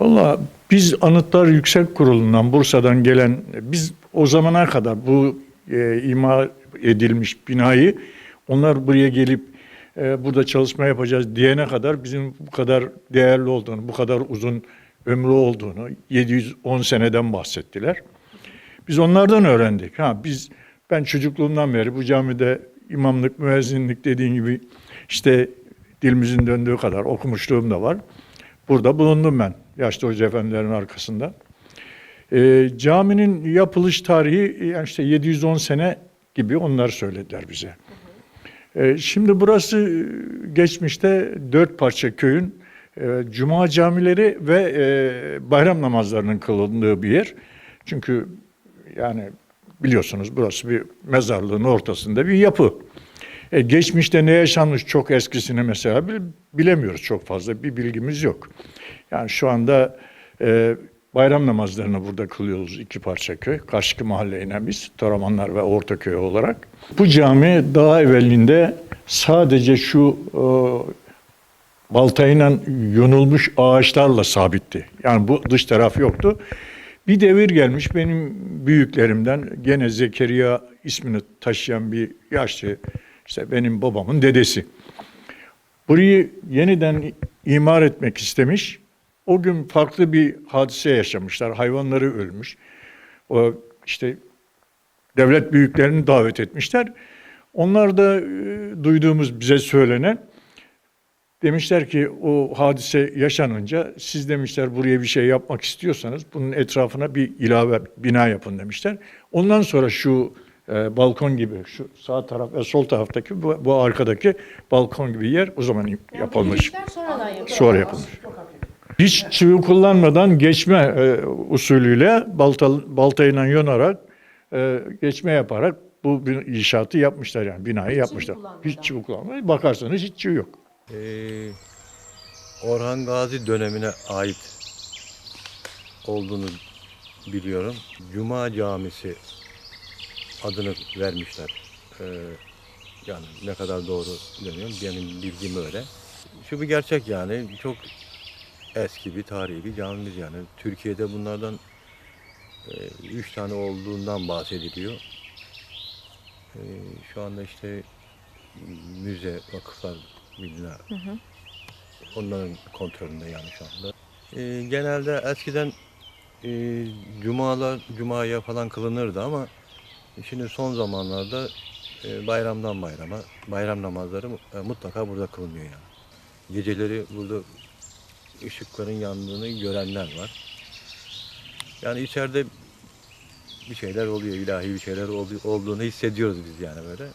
Valla biz Anıtlar Yüksek Kurulu'ndan Bursa'dan gelen biz o zamana kadar bu e, ima edilmiş binayı onlar buraya gelip e, burada çalışma yapacağız diyene kadar bizim bu kadar değerli olduğunu, bu kadar uzun ömrü olduğunu 710 seneden bahsettiler. Biz onlardan öğrendik. Ha biz ben çocukluğumdan beri bu camide imamlık, müezzinlik dediğin gibi işte dilimizin döndüğü kadar okumuşluğum da var. Burada bulundum ben yaşlı hoca efendilerin arkasında. Ee, caminin yapılış tarihi yani işte 710 sene gibi onlar söylediler bize. Ee, şimdi burası e, geçmişte dört parça köyün e, cuma camileri ve e, bayram namazlarının kılındığı bir yer. Çünkü yani biliyorsunuz burası bir mezarlığın ortasında bir yapı. E, geçmişte ne yaşanmış çok eskisini mesela bil- bilemiyoruz çok fazla bir bilgimiz yok. Yani şu anda e, bayram namazlarını burada kılıyoruz iki parça köy. Karşıki mahalleyle biz Toramanlar ve Ortaköy olarak. Bu cami daha evvelinde sadece şu e, baltayla yonulmuş ağaçlarla sabitti. Yani bu dış taraf yoktu. Bir devir gelmiş benim büyüklerimden gene Zekeriya ismini taşıyan bir yaşlı işte benim babamın dedesi. Burayı yeniden imar etmek istemiş. O gün farklı bir hadise yaşamışlar. Hayvanları ölmüş. O işte devlet büyüklerini davet etmişler. Onlar da e, duyduğumuz bize söylenen demişler ki o hadise yaşanınca siz demişler buraya bir şey yapmak istiyorsanız bunun etrafına bir ilave bina yapın demişler. Ondan sonra şu e, balkon gibi şu sağ taraf ve sol taraftaki bu, bu arkadaki balkon gibi yer o zaman yapılmış. İşler sonradan yapılmış. Sonra yapılmış. Hiç çivi kullanmadan geçme e, usulüyle balta, baltayla yonarak e, geçme yaparak bu inşaatı yapmışlar yani binayı yapmışlar. kullanmadan. Hiç çivi kullanmadan bakarsanız hiç çivi yok. Ee, Orhan Gazi dönemine ait olduğunu biliyorum. Cuma Camisi adını vermişler. Ee, yani ne kadar doğru bilmiyorum. Benim bilgim öyle. Şu bir gerçek yani. Çok eski bir tarihi bir camimiz yani. Türkiye'de bunlardan e, üç tane olduğundan bahsediliyor. Ee, şu anda işte müze, vakıflar bilgiler onların kontrolünde yani şu anda. Ee, genelde eskiden e, cumalar cumaya falan kılınırdı ama şimdi son zamanlarda e, bayramdan bayrama bayram namazları e, mutlaka burada kılınıyor yani. Geceleri burada ışıkların yandığını görenler var. Yani içeride bir şeyler oluyor, ilahi bir şeyler olduğunu hissediyoruz biz yani böyle.